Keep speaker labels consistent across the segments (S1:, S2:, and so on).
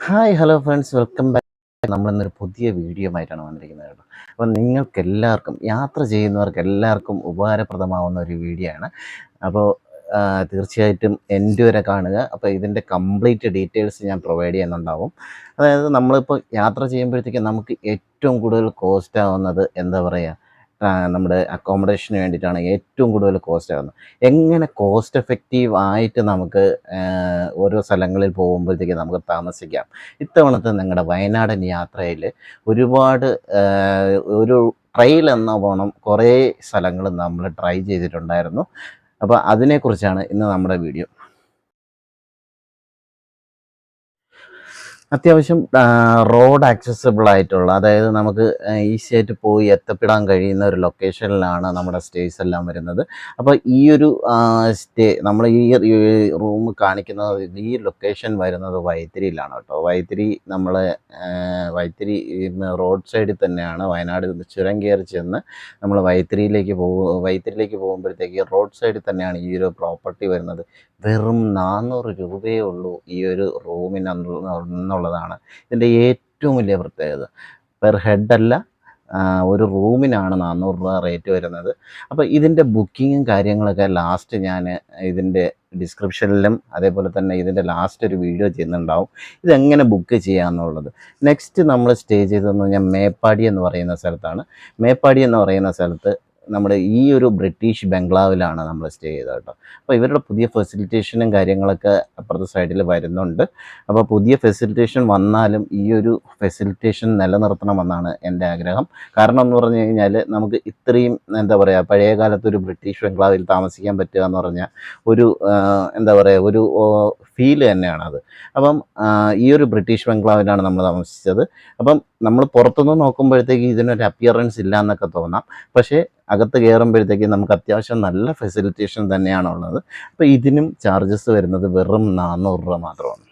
S1: Hi hello friends welcome back നമ്മളിന്നൊരു പുതിയ video ആയിട്ടാണ് വന്നിരിക്കുന്നത് കേട്ടോ. അപ്പം നിങ്ങൾക്ക് എല്ലാവർക്കും യാത്ര ചെയ്യുന്നവർക്ക് എല്ലാവർക്കും ഉപകാരപ്രദമാവുന്ന ഒരു വീഡിയോ ആണ്. അപ്പോൾ തീർച്ചയായിട്ടും എന്റെ വരെ കാണുക. അപ്പോൾ ഇതിന്റെ കംപ്ലീറ്റ് ഡീറ്റെയിൽസ് ഞാൻ പ്രൊവൈഡ് ചെയ്യുന്നുണ്ടാവും. അതായത് നമ്മളിപ്പോൾ യാത്ര ചെയ്യുമ്പോഴത്തേക്കും നമുക്ക് ഏറ്റവും കൂടുതൽ കോസ്റ്റ് ആവുന്നത് എന്താ പറയുക? നമ്മുടെ അക്കോമഡേഷന് വേണ്ടിയിട്ടാണ് ഏറ്റവും കൂടുതൽ കോസ്റ്റ് ആകുന്നത് എങ്ങനെ കോസ്റ്റ് എഫക്റ്റീവ് ആയിട്ട് നമുക്ക് ഓരോ സ്ഥലങ്ങളിൽ പോകുമ്പോഴത്തേക്ക് നമുക്ക് താമസിക്കാം? ഇത്തവണത്തെ നിങ്ങളുടെ വയനാടൻ യാത്രയിൽ ഒരുപാട് ഒരു ട്രെയിൽ എന്ന പോണം കുറേ സ്ഥലങ്ങൾ നമ്മൾ ട്രൈ ചെയ്തിട്ടുണ്ടായിരുന്നു. അപ്പോൾ അതിനെക്കുറിച്ചാണ് ഇന്ന് നമ്മുടെ വീഡിയോ അത്യാവശ്യം റോഡ് ആക്സസിബിൾ ആയിട്ടുള്ള അതായത് നമുക്ക് ഈസി ആയിട്ട് പോയി എത്തപ്പെടാൻ കഴിയുന്ന ഒരു ലൊക്കേഷനിലാണ് നമ്മുടെ സ്റ്റേസ് എല്ലാം വരുന്നത്. അപ്പോൾ ഈ ഒരു സ്റ്റേ നമ്മൾ ഈ റൂം കാണിക്കുന്നത് ഈ ലൊക്കേഷൻ വരുന്നത് വൈത്തിരിയിലാണ് കേട്ടോ. വൈത്തിരി നമ്മൾ വൈത്തിരി റോഡ് സൈഡിൽ തന്നെയാണ്. വയനാട് ചുരം കയറി ചെന്ന് നമ്മൾ വൈത്തിരിയിലേക്ക് പോകും വൈത്തിരിയിലേക്ക് പോകുമ്പോഴത്തേക്ക് റോഡ് സൈഡിൽ തന്നെയാണ് ഈ ഒരു പ്രോപ്പർട്ടി വരുന്നത്. വെറും നാനൂറ് രൂപയേ ഉള്ളൂ ഈ ഒരു റൂമിന് എന്നുള്ളതാണ് ഇതിന്റെ ഏറ്റവും വലിയ പ്രത്യേകത. പെർ ഹെഡല്ല ഒരു റൂമിനാണ് നാനൂറ് രൂപ റേറ്റ് വരുന്നത്. അപ്പോൾ ഇതിന്റെ ബുക്കിങ്ങും കാര്യങ്ങളൊക്കെ ലാസ്റ്റ് ഞാൻ ഇതിന്റെ ഡിസ്ക്രിപ്ഷനിലും അതേപോലെ തന്നെ ഇതിന്റെ ലാസ്റ്റ് ഒരു വീഡിയോ ചെയ്യുന്നുണ്ടാവും. ഇതെങ്ങനെ ബുക്ക് ചെയ്യാമെന്നുള്ളത് നെക്സ്റ്റ് നമ്മൾ സ്റ്റേ ചെയ്തതെന്ന് പറഞ്ഞാൽ മേപ്പാടി എന്ന് പറയുന്ന സ്ഥലത്താണ്. മേപ്പാടി എന്ന് പറയുന്ന സ്ഥലത്ത് നമ്മുടെ ഈ ഒരു ബ്രിട്ടീഷ് ബംഗ്ലാവിലാണ് നമ്മൾ സ്റ്റേ ചെയ്തത് കേട്ടോ. അപ്പോൾ ഇവരുടെ പുതിയ ഫെസിലിറ്റേഷനും കാര്യങ്ങളൊക്കെ അപ്പുറത്തെ സൈഡിൽ വരുന്നുണ്ട്. അപ്പോൾ പുതിയ ഫെസിലിറ്റേഷൻ വന്നാലും ഈ ഒരു ഫെസിലിറ്റേഷൻ നിലനിർത്തണമെന്നാണ് എന്റെ ആഗ്രഹം. കാരണം എന്ന് പറഞ്ഞു കഴിഞ്ഞാൽ നമുക്ക് ഇത്രയും എന്താ പറയുക പഴയ കാലത്ത് ഒരു ബ്രിട്ടീഷ് ബംഗ്ലാവിൽ താമസിക്കാൻ പറ്റുക എന്ന് പറഞ്ഞാൽ ഒരു എന്താ പറയുക ഒരു ഫീൽ തന്നെയാണത് അപ്പം ഈ ഒരു ബ്രിട്ടീഷ് ബംഗ്ലാവിലാണ് നമ്മൾ താമസിച്ചത്. അപ്പം നമ്മൾ പുറത്തുനിന്ന് നോക്കുമ്പോഴത്തേക്ക് ഇതിനൊരു അപ്പിയറൻസ് ഇല്ല എന്നൊക്കെ തോന്നാം. പക്ഷേ അകത്ത് കയറുമ്പോഴത്തേക്ക് നമുക്ക് അത്യാവശ്യം നല്ല ഫെസിലിറ്റേഷൻ തന്നെയാണുള്ളത്. അപ്പോൾ ഇതിനും ചാർജസ് വരുന്നത് വെറും നാനൂറ് രൂപ മാത്രമാണ്.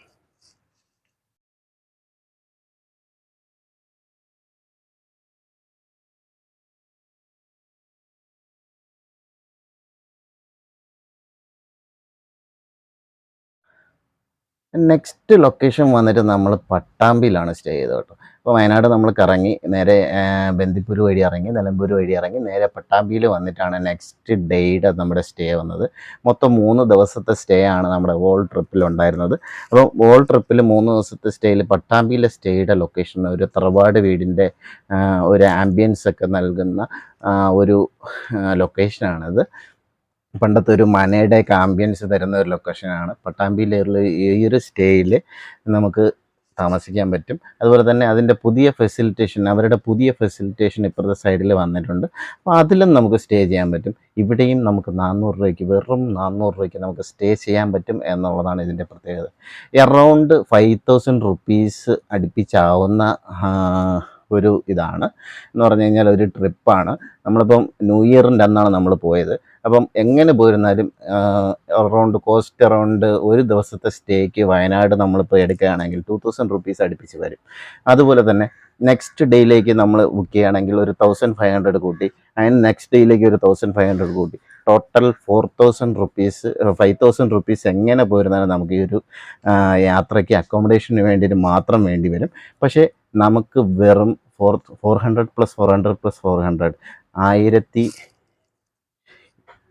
S1: നെക്സ്റ്റ് ലൊക്കേഷൻ വന്നിട്ട് നമ്മൾ പട്ടാമ്പിയിലാണ് സ്റ്റേ ചെയ്തത് കേട്ടോ. അപ്പോൾ വയനാട് നമ്മൾ കറങ്ങി നേരെ ബന്ദിപ്പൂർ വഴി ഇറങ്ങി നിലമ്പൂർ വഴി ഇറങ്ങി നേരെ പട്ടാമ്പിയിൽ വന്നിട്ടാണ് നെക്സ്റ്റ് ഡേയുടെ നമ്മുടെ സ്റ്റേ വന്നത്. മൊത്തം മൂന്ന് ദിവസത്തെ സ്റ്റേ ആണ് നമ്മുടെ വോൾ ട്രിപ്പിൽ ഉണ്ടായിരുന്നത്. അപ്പോൾ വോൾ ട്രിപ്പിൽ മൂന്ന് ദിവസത്തെ സ്റ്റേയിൽ പട്ടാമ്പിയിലെ സ്റ്റേയുടെ ലൊക്കേഷൻ ഒരു തറവാട് വീടിന്റെ ഒരു ആംബിയൻസ് ഒക്കെ നൽകുന്ന ഒരു ലൊക്കേഷനാണിത് പണ്ടത്തെ ഒരു മനയുടെ ആംബിയൻസ് തരുന്ന ഒരു ലൊക്കേഷനാണ് പട്ടാമ്പിയിലുള്ള ഈ ഒരു സ്റ്റേയിൽ നമുക്ക് താമസിക്കാൻ പറ്റും. അതുപോലെ തന്നെ അതിന്റെ പുതിയ ഫെസിലിറ്റേഷൻ അവരുടെ പുതിയ ഫെസിലിറ്റേഷൻ ഇപ്പുറത്തെ സൈഡിൽ വന്നിട്ടുണ്ട്. അപ്പോൾ അതിലും നമുക്ക് സ്റ്റേ ചെയ്യാൻ പറ്റും. ഇവിടെയും നമുക്ക് നാനൂറ് രൂപയ്ക്ക് വെറും നാനൂറ് രൂപയ്ക്ക് നമുക്ക് സ്റ്റേ ചെയ്യാൻ പറ്റും എന്നുള്ളതാണ് ഇതിന്റെ പ്രത്യേകത. എറൗണ്ട് ഫൈവ് തൗസൻഡ് റുപ്പീസ് അടുപ്പിച്ചാവുന്ന ഒരു ഇതാണ്. എന്ന് പറഞ്ഞു കഴിഞ്ഞാൽ ഒരു ട്രിപ്പാണ് നമ്മളിപ്പം ന്യൂ ഇയറിന്റെ അന്നാണ് നമ്മൾ പോയത്. അപ്പം എങ്ങനെ പോയിരുന്നാലും അറൗണ്ട് കോസ്റ്റ് അറൗണ്ട് ഒരു ദിവസത്തെ സ്റ്റേക്ക് വയനാട് നമ്മളിപ്പോൾ എടുക്കുകയാണെങ്കിൽ ടു തൗസൻഡ് റുപ്പീസ് അടുപ്പിച്ച് വരും. അതുപോലെ തന്നെ നെക്സ്റ്റ് ഡേയിലേക്ക് നമ്മൾ ബുക്ക് ചെയ്യുകയാണെങ്കിൽ ഒരു തൗസൻഡ് ഫൈവ് ഹൺഡ്രഡ് കൂട്ടി അതിന് നെക്സ്റ്റ് ഡേയിലേക്ക് ഒരു തൗസൻഡ് ഫൈവ് ഹൺഡ്രഡ് കൂട്ടി. Total four thousand rupees five thousand rupees എങ്ങനെ പോയിരുന്നാലും നമുക്ക് ഈ ഒരു യാത്രയ്ക്ക് അക്കോമഡേഷന് വേണ്ടിയിട്ട് മാത്രം വേണ്ടി വരും. പക്ഷേ നമുക്ക് വെറും four four hundred plus four hundred plus four hundred ആയിരത്തി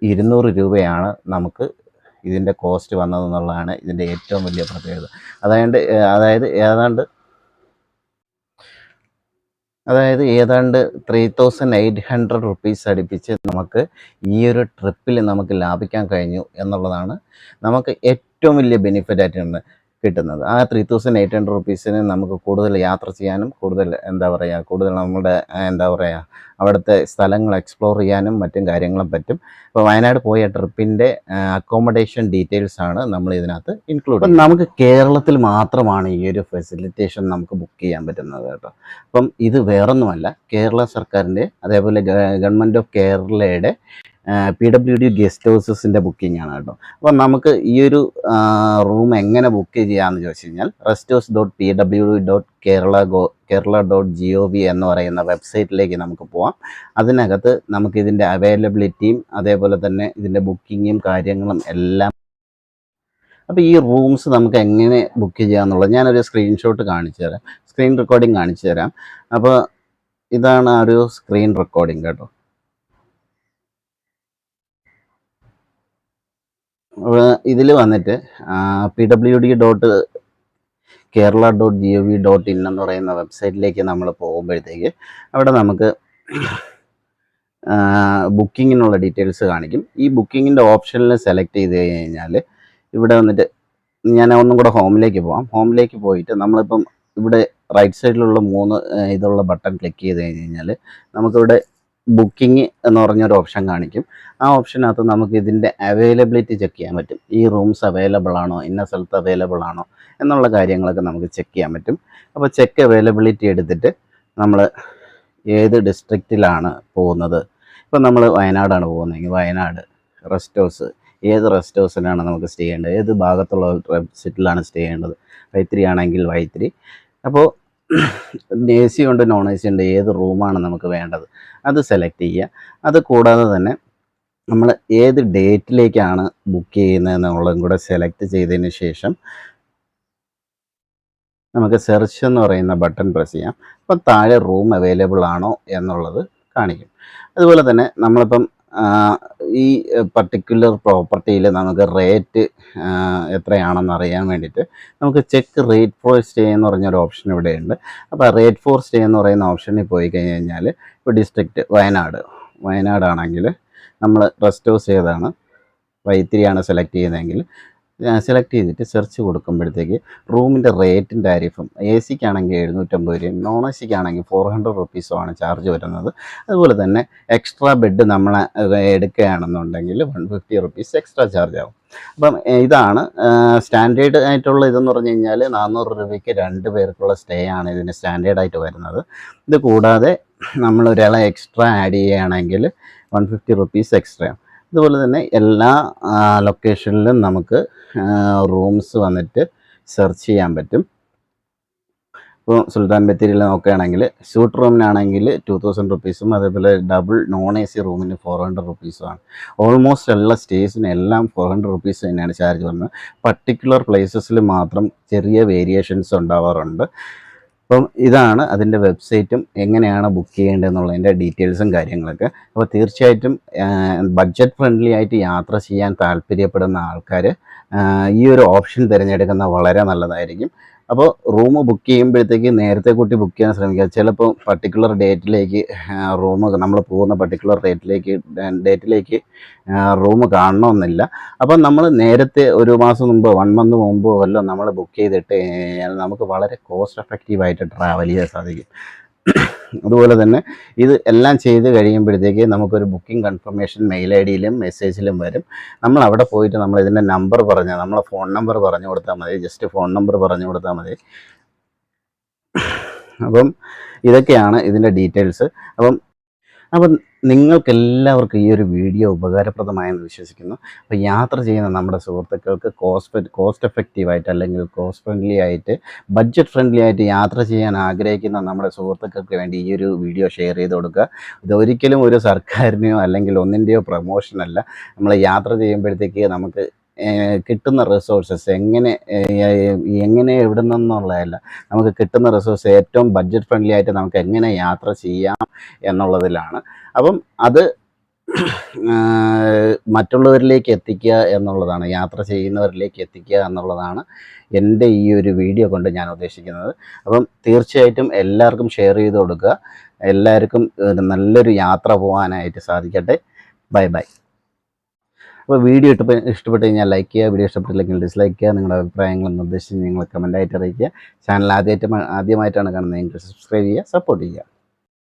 S1: ഇരുന്നൂറ് രൂപയാണ് നമുക്ക് ഇതിന്റെ കോസ്റ്റ് വന്നതെന്നുള്ളതാണ് ഇതിന്റെ ഏറ്റവും വലിയ പ്രത്യേകത. അതായത് അതായത് ഏതാണ്ട് അതായത് ഏതാണ്ട് three thousand eight hundred rupees അടുപ്പിച്ച് നമുക്ക് ഈ ഒരു ട്രിപ്പിൽ നമുക്ക് ലാഭിക്കാൻ കഴിഞ്ഞു എന്നുള്ളതാണ് നമുക്ക് ഏറ്റവും വലിയ ബെനിഫിറ്റ് ആയിട്ടുണ്ട് കിട്ടുന്നത്. ആ ത്രീ തൗസൻഡ് എയ്റ്റ് ഹൺഡ്രഡ് റുപ്പീസിന് നമുക്ക് കൂടുതൽ യാത്ര ചെയ്യാനും കൂടുതൽ എന്താ പറയുക കൂടുതൽ നമ്മുടെ എന്താ പറയുക അവിടുത്തെ സ്ഥലങ്ങൾ എക്സ്പ്ലോർ ചെയ്യാനും മറ്റും കാര്യങ്ങളും പറ്റും. ഇപ്പോൾ വയനാട് പോയ ട്രിപ്പിന്റെ അക്കോമഡേഷൻ ഡീറ്റെയിൽസ് ആണ് നമ്മൾ ഇതിനകത്ത് ഇൻക്ലൂഡ് അപ്പം നമുക്ക് കേരളത്തിൽ മാത്രമാണ് ഈ ഒരു ഫെസിലിറ്റേഷൻ നമുക്ക് ബുക്ക് ചെയ്യാൻ പറ്റുന്നത് കേട്ടോ. അപ്പം ഇത് വേറൊന്നുമല്ല. കേരള സർക്കാരിന്റെ അതേപോലെ ഗവൺമെന്റ് ഓഫ് കേരളയുടെ പി ഡബ്ല്യു ഡി ഗസ്റ്റ് ഹൗസസിന്റെ ബുക്കിംഗ് ആണ് കേട്ടോ. അപ്പോൾ നമുക്ക് ഈ ഒരു റൂം എങ്ങനെ ബുക്ക് ചെയ്യാമെന്ന് ചോദിച്ചു കഴിഞ്ഞാൽ rest house dot P W D dot Kerala go Kerala dot G O V എന്ന് പറയുന്ന വെബ്സൈറ്റിലേക്ക് നമുക്ക് പോവാം. അതിനകത്ത് നമുക്ക് ഇതിന്റെ അവൈലബിലിറ്റിയും അതേപോലെ തന്നെ ഇതിന്റെ ബുക്കിങ്ങും കാര്യങ്ങളും എല്ലാം. അപ്പോൾ ഈ റൂംസ് നമുക്ക് എങ്ങനെ ബുക്ക് ചെയ്യാമെന്നുള്ളത് ഞാനൊരു സ്ക്രീൻഷോട്ട് കാണിച്ചു തരാം. സ്ക്രീൻ റെക്കോർഡിംഗ് കാണിച്ചു തരാം. അപ്പോൾ ഇതാണ് ആ ഒരു സ്ക്രീൻ റെക്കോർഡിംഗ് കേട്ടോ. ഇതിൽ വന്നിട്ട് P W D dot Kerala dot G O V dot in എന്ന് പറയുന്ന വെബ്സൈറ്റിലേക്ക് നമ്മൾ പോകുമ്പോഴത്തേക്ക് അവിടെ നമുക്ക് ബുക്കിങ്ങിനുള്ള ഡീറ്റെയിൽസ് കാണിക്കും. ഈ ബുക്കിങ്ങിന്റെ ഓപ്ഷനിൽ സെലക്ട് ചെയ്ത് കഴിഞ്ഞാൽ ഇവിടെ വന്നിട്ട് ഞാൻ ഒന്നും കൂടെ ഹോമിലേക്ക് പോവാം. ഹോമിലേക്ക് പോയിട്ട് നമ്മളിപ്പം ഇവിടെ റൈറ്റ് സൈഡിലുള്ള മൂന്ന് ഇതുള്ള ബട്ടൺ ക്ലിക്ക് ചെയ്ത് കഴിഞ്ഞ് കഴിഞ്ഞാൽ നമുക്കിവിടെ ബുക്കിംഗ് എന്ന് പറഞ്ഞൊരു ഓപ്ഷൻ കാണിക്കും. ആ ഓപ്ഷനകത്ത് നമുക്ക് ഇതിന്റെ അവൈലബിലിറ്റി ചെക്ക് ചെയ്യാൻ പറ്റും. ഈ റൂംസ് അവൈലബിൾ ആണോ? ഇന്ന സ്ഥലത്ത് അവൈലബിൾ ആണോ? എന്നുള്ള കാര്യങ്ങളൊക്കെ നമുക്ക് ചെക്ക് ചെയ്യാൻ പറ്റും. അപ്പോൾ ചെക്ക് അവൈലബിലിറ്റി എടുത്തിട്ട് നമ്മൾ ഏത് ഡിസ്ട്രിക്റ്റിലാണ് പോകുന്നത്? ഇപ്പം നമ്മൾ വയനാടാണ് പോകുന്നതെങ്കിൽ വയനാട് റെസ്റ്റ് ഹൗസ് ഏത് റെസ്റ്റ് ഹൗസിലാണ് നമുക്ക് സ്റ്റേ ചെയ്യേണ്ടത്? ഏത് ഭാഗത്തുള്ള സിറ്റിലാണ് സ്റ്റേ ചെയ്യേണ്ടത്? വൈത്തിരി ആണെങ്കിൽ വൈത്തിരി. അപ്പോൾ എ സി ഉണ്ട് നോൺ എ സി ഉണ്ട് ഏത് റൂമാണ് നമുക്ക് വേണ്ടത്? അത് സെലക്ട് ചെയ്യുക. അത് കൂടാതെ തന്നെ നമ്മൾ ഏത് ഡേറ്റിലേക്കാണ് ബുക്ക് ചെയ്യുന്നതെന്നുള്ളതും കൂടെ സെലക്ട് ചെയ്തതിന് ശേഷം നമുക്ക് സെർച്ച് എന്ന് പറയുന്ന ബട്ടൺ പ്രസ് ചെയ്യാം. അപ്പം താഴെ റൂം അവൈലബിൾ ആണോ എന്നുള്ളത് കാണിക്കും. അതുപോലെ തന്നെ നമ്മളിപ്പം ഈ പർട്ടിക്കുലർ പ്രോപ്പർട്ടിയിൽ നമുക്ക് റേറ്റ് എത്രയാണെന്ന് അറിയാൻ വേണ്ടിയിട്ട് നമുക്ക് ചെക്ക് റേറ്റ് ഫോർ സ്റ്റേ എന്ന് പറഞ്ഞൊരു ഓപ്ഷൻ ഇവിടെയുണ്ട് അപ്പോൾ റേറ്റ് ഫോർ സ്റ്റേ എന്ന് പറയുന്ന ഓപ്ഷനിൽ പോയി കഴിഞ്ഞ് കഴിഞ്ഞാൽ ഇപ്പോൾ ഡിസ്ട്രിക്റ്റ് വയനാട്. വയനാടാണെങ്കിൽ നമ്മൾ റെസ്റ്റ് ഹൗസ് ഏതാണ് വൈത്തിരിയാണ് സെലക്ട് ചെയ്യുന്നതെങ്കിൽ സെലക്ട് ചെയ്തിട്ട് സെർച്ച് കൊടുക്കുമ്പോഴത്തേക്ക് റൂമിന്റെ റേറ്റും ടാരിഫും എ സിക്കാണെങ്കിൽ എഴുന്നൂറ്റമ്പത് രൂപയും നോൺ എ സിക്കാണെങ്കിൽ ഫോർ ഹൺഡ്രഡ് റുപ്പീസുമാണ് ചാർജ് വരുന്നത്. അതുപോലെ തന്നെ എക്സ്ട്രാ ബെഡ് നമ്മൾ എടുക്കുകയാണെന്നുണ്ടെങ്കിൽ one fifty rupees extra charge ആവും. അപ്പം ഇതാണ് സ്റ്റാൻഡേർഡ് ആയിട്ടുള്ള ഇതെന്ന് പറഞ്ഞു കഴിഞ്ഞാൽ നാനൂറ് രൂപയ്ക്ക് രണ്ട് പേർക്കുള്ള സ്റ്റേ ആണ് ഇതിന് സ്റ്റാൻഡേർഡ് ആയിട്ട് വരുന്നത്. ഇത് കൂടാതെ നമ്മൾ ഒരാളെ എക്സ്ട്രാ ആഡ് ചെയ്യുകയാണെങ്കിൽ വൺ ഫിഫ്റ്റി റുപ്പീസ് എക്സ്ട്രാ ഇതുപോലെ തന്നെ എല്ലാ ലൊക്കേഷനിലും നമുക്ക് റൂംസ് വന്നിട്ട് സെർച്ച് ചെയ്യാൻ പറ്റും. ഇപ്പോൾ സുൽത്താൻ ബത്തേരിയിൽ നോക്കുകയാണെങ്കിൽ സ്യൂട്ട് റൂമിനാണെങ്കിൽ ടു തൗസൻഡ് റുപ്പീസും അതേപോലെ ഡബിൾ നോൺ എ സി റൂമിന് ഫോർ ഹൺഡ്രഡ് റുപ്പീസുമാണ് ഓൾമോസ്റ്റ് എല്ലാ സ്റ്റേസിനും എല്ലാം ഫോർ ഹൺഡ്രഡ് റുപ്പീസ് തന്നെയാണ് ചാർജ് വരുന്നത്. പർട്ടിക്കുലർ പ്ലേസസിൽ മാത്രം ചെറിയ വേരിയേഷൻസ് ഉണ്ടാവാറുണ്ട്. അപ്പം ഇതാണ് അതിന്റെ വെബ്സൈറ്റും എങ്ങനെയാണ് ബുക്ക് ചെയ്യേണ്ടതെന്നുള്ളതിന്റെ ഡീറ്റെയിൽസും കാര്യങ്ങളൊക്കെ. അപ്പോൾ തീർച്ചയായിട്ടും ബഡ്ജറ്റ് ഫ്രണ്ട്ലി ആയിട്ട് യാത്ര ചെയ്യാൻ താല്പര്യപ്പെടുന്ന ആൾക്കാർ ഈ ഒരു ഓപ്ഷൻ തിരഞ്ഞെടുക്കുന്ന വളരെ നല്ലതായിരിക്കും. അപ്പോൾ റൂം ബുക്ക് ചെയ്യുമ്പോഴത്തേക്ക് നേരത്തെ കൂട്ടി ബുക്ക് ചെയ്യാൻ ശ്രമിക്കുക. ചിലപ്പോൾ പർട്ടിക്കുലർ ഡേറ്റിലേക്ക് റൂം നമ്മൾ പോകുന്ന പർട്ടിക്കുലർ ഡേറ്റിലേക്ക് ഡേറ്റിലേക്ക് റൂം കാണണമെന്നില്ല. അപ്പം നമ്മൾ നേരത്തെ ഒരു മാസം മുമ്പോ വൺ മന്ത് മുമ്പോ എല്ലാം നമ്മൾ ബുക്ക് ചെയ്തിട്ട് നമുക്ക് വളരെ കോസ്റ്റ് എഫക്റ്റീവായിട്ട് ട്രാവൽ ചെയ്യാൻ സാധിക്കും. അതുപോലെ തന്നെ ഇത് എല്ലാം ചെയ്ത് കഴിയുമ്പോഴത്തേക്ക് നമുക്കൊരു ബുക്കിംഗ് കൺഫർമേഷൻ മെയിൽ ഐ ഡിയിലും മെസ്സേജിലും വരും. നമ്മൾ അവിടെ പോയിട്ട് നമ്മൾ ഇതിന്റെ നമ്പർ പറഞ്ഞാൽ നമ്മളെ ഫോൺ നമ്പർ പറഞ്ഞു കൊടുത്താൽ മതി. ജസ്റ്റ് ഫോൺ നമ്പർ പറഞ്ഞു കൊടുത്താൽ മതി. അപ്പം ഇതൊക്കെയാണ് ഇതിന്റെ ഡീറ്റെയിൽസ് അപ്പം അപ്പം നിങ്ങൾക്ക് എല്ലാവർക്കും ഈ ഒരു വീഡിയോ ഉപകാരപ്രദമായെന്ന് വിശ്വസിക്കുന്നു. അപ്പോൾ യാത്ര ചെയ്യുന്ന നമ്മുടെ സുഹൃത്തുക്കൾക്ക് കോസ്റ്റ് കോസ്റ്റ് എഫക്റ്റീവായിട്ട് അല്ലെങ്കിൽ കോസ്റ്റ് ഫ്രണ്ട്ലി ആയിട്ട് ബഡ്ജറ്റ് ഫ്രണ്ട്ലി ആയിട്ട് യാത്ര ചെയ്യാൻ ആഗ്രഹിക്കുന്ന നമ്മുടെ സുഹൃത്തുക്കൾക്ക് വേണ്ടി ഈ ഒരു വീഡിയോ ഷെയർ ചെയ്ത് കൊടുക്കുക. ഇതൊരിക്കലും ഒരു സർക്കാരിനെയോ അല്ലെങ്കിൽ ഒന്നിന്റെയോ പ്രൊമോഷൻ അല്ല. നമ്മൾ യാത്ര ചെയ്യുമ്പോഴത്തേക്ക് നമുക്ക് കിട്ടുന്ന റിസോഴ്സസ് എങ്ങനെ എങ്ങനെ എവിടെ നിന്നുള്ളതല്ല നമുക്ക് കിട്ടുന്ന റിസോഴ്സ് ഏറ്റവും ബഡ്ജറ്റ് ഫ്രണ്ട്ലി ആയിട്ട് നമുക്ക് എങ്ങനെ യാത്ര ചെയ്യാം എന്നുള്ളതിലാണ്. അപ്പം അത് മറ്റുള്ളവരിലേക്ക് എത്തിക്കുക എന്നുള്ളതാണ് യാത്ര ചെയ്യുന്നവരിലേക്ക് എത്തിക്കുക എന്നുള്ളതാണ് എന്റെ ഈ ഒരു വീഡിയോ കൊണ്ട് ഞാൻ ഉദ്ദേശിക്കുന്നത്. അപ്പം തീർച്ചയായിട്ടും എല്ലാവർക്കും ഷെയർ ചെയ്ത് കൊടുക്കുക. എല്ലാവർക്കും നല്ലൊരു യാത്ര പോകാനായിട്ട് സാധിക്കട്ടെ. Bye bye. അപ്പോൾ വീഡിയോ ഇഷ്ടപ്പെ ഇഷ്ടപ്പെട്ട് കഴിഞ്ഞാൽ ലൈക്ക് ചെയ്യുക വീഡിയോ ഇഷ്ടപ്പെട്ടില്ലെങ്കിൽ ഡിസ്ലൈക്ക് ചെയ്യുക നിങ്ങളുടെ അഭിപ്രായങ്ങൾ നിർദ്ദേശം നിങ്ങൾ കമന്റായിട്ട് അറിയിക്കുക. ചാനൽ ആദ്യമായിട്ട് ആദ്യമായിട്ടാണ് കാണുന്നത് എങ്കിൽ സബ്സ്ക്രൈബ് ചെയ്യുക സപ്പോർട്ട് ചെയ്യുക.